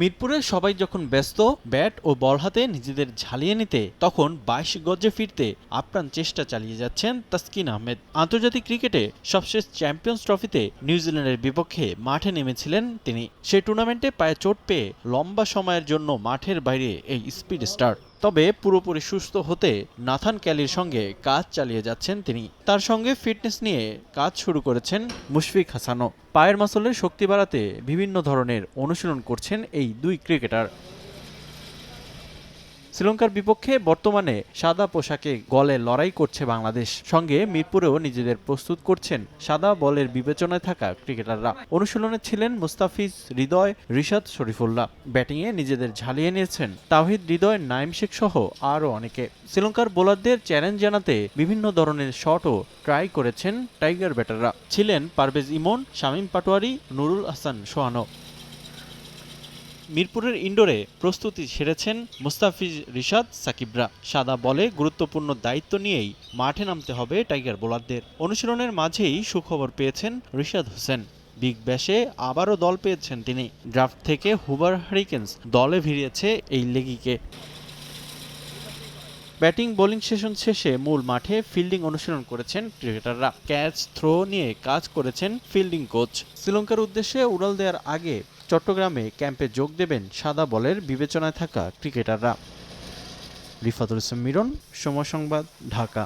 মিরপুরে সবাই যখন ব্যস্ত, ব্যাট ও বল হাতে নিজেদের ঝালিয়ে নিতে, তখন বাইশ গজে ফিরতে আপ্রাণ চেষ্টা চালিয়ে যাচ্ছেন তাসকিন আহমেদ। আন্তর্জাতিক ক্রিকেটে সবশেষ চ্যাম্পিয়ন্স ট্রফিতে নিউজিল্যান্ডের বিপক্ষে মাঠে নেমেছিলেন তিনি। সেই টুর্নামেন্টে পায়ে চোট পেয়ে লম্বা সময়ের জন্য মাঠের বাইরে এই স্পিড স্টার। তবে পুরোপুরি সুস্থ হতে নাথান ক্যালির সঙ্গে কাজ চালিয়ে যাচ্ছেন তিনি। তার সঙ্গে ফিটনেস নিয়ে কাজ শুরু করেছেন মুশফিক হাসানও। পায়ের মাসলের শক্তি বাড়াতে বিভিন্ন ধরনের অনুশীলন করছেন এই দুই ক্রিকেটার। শ্রীলঙ্কার বিপক্ষে বর্তমানে সাদা পোশাকে গলে লড়াই করছে বাংলাদেশ। সঙ্গে মিরপুরেও নিজেদের প্রস্তুত করছেন সাদা বলের বিবেচনায় থাকা ক্রিকেটাররা। অনুশীলনে ছিলেন মুস্তাফিজ হৃদয়, রিশাদ শরীফুল্লাহ। ব্যাটিংয়ে নিজেদের ঝালিয়ে নিয়েছেন তাহিদ হৃদয় নাইম শেখ সহ আরও অনেকে। শ্রীলঙ্কার বোলারদের চ্যালেঞ্জ জানাতে বিভিন্ন ধরনের শটও ট্রাই করেছেন টাইগার ব্যাটাররা। ছিলেন পারভেজ ইমন, শামীম পাটোয়ারি, নুরুল হাসান সোহানো মিরপুরের ইন্ডোরে প্রস্তুতি সেরেছেন মুস্তাফিজ রিশাদ সাকিবরা সাদা বলে গুরুত্বপূর্ণ দায়িত্ব নিয়েই মাঠে নামতে হবে টাইগার বোলারদের। অনুশীলনের মাঝেই সুখবর পেয়েছেন রিশাদ হোসেন। বিগ ব্যাশে আবারও দল পেয়েছেন তিনি। ড্রাফট থেকে হুবার হারিকেন্স দলে ভিড়িয়েছে এই লেগিকে। ব্যাটিং বোলিং সেশন শেষে মূল মাঠে ফিল্ডিং অনুশীলন করেছেন ক্রিকেটাররা। ক্যাচ থ্রো নিয়ে কাজ করেছেন ফিল্ডিং কোচ। শ্রীলঙ্কার উদ্দেশ্যে উড়াল দেওয়ার আগে চট্টগ্রামে ক্যাম্পে যোগ দেবেন সাদা বলের বিবেচনায় থাকা ক্রিকেটাররা। রিফাতুল ইসলাম মিরন, সময় সংবাদ, ঢাকা।